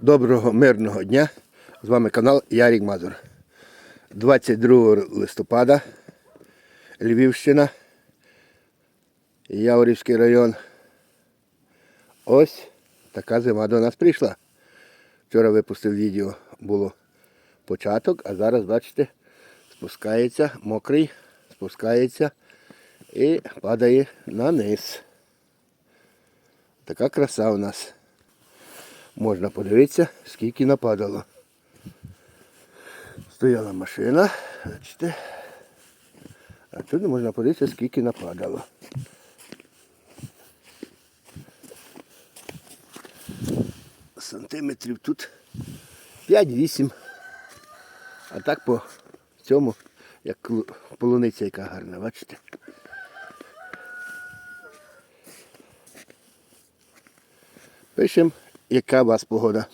Доброго мирного дня. З вами канал Ярік Мазур. 22 листопада, Львівщина, Яворівський район. Ось така зима до нас прийшла. Вчора випустив відео, було початок, а зараз, бачите, спускається мокрий, спускається і падає на низ. Така краса у нас. Можна подивитися, скільки нападало. Стояла машина, бачите. А тут можна подивитися, скільки нападало. Сантиметрів тут 5-8. А так по цьому, як полуниця яка гарна, бачите? Пишемо, яка у вас погода.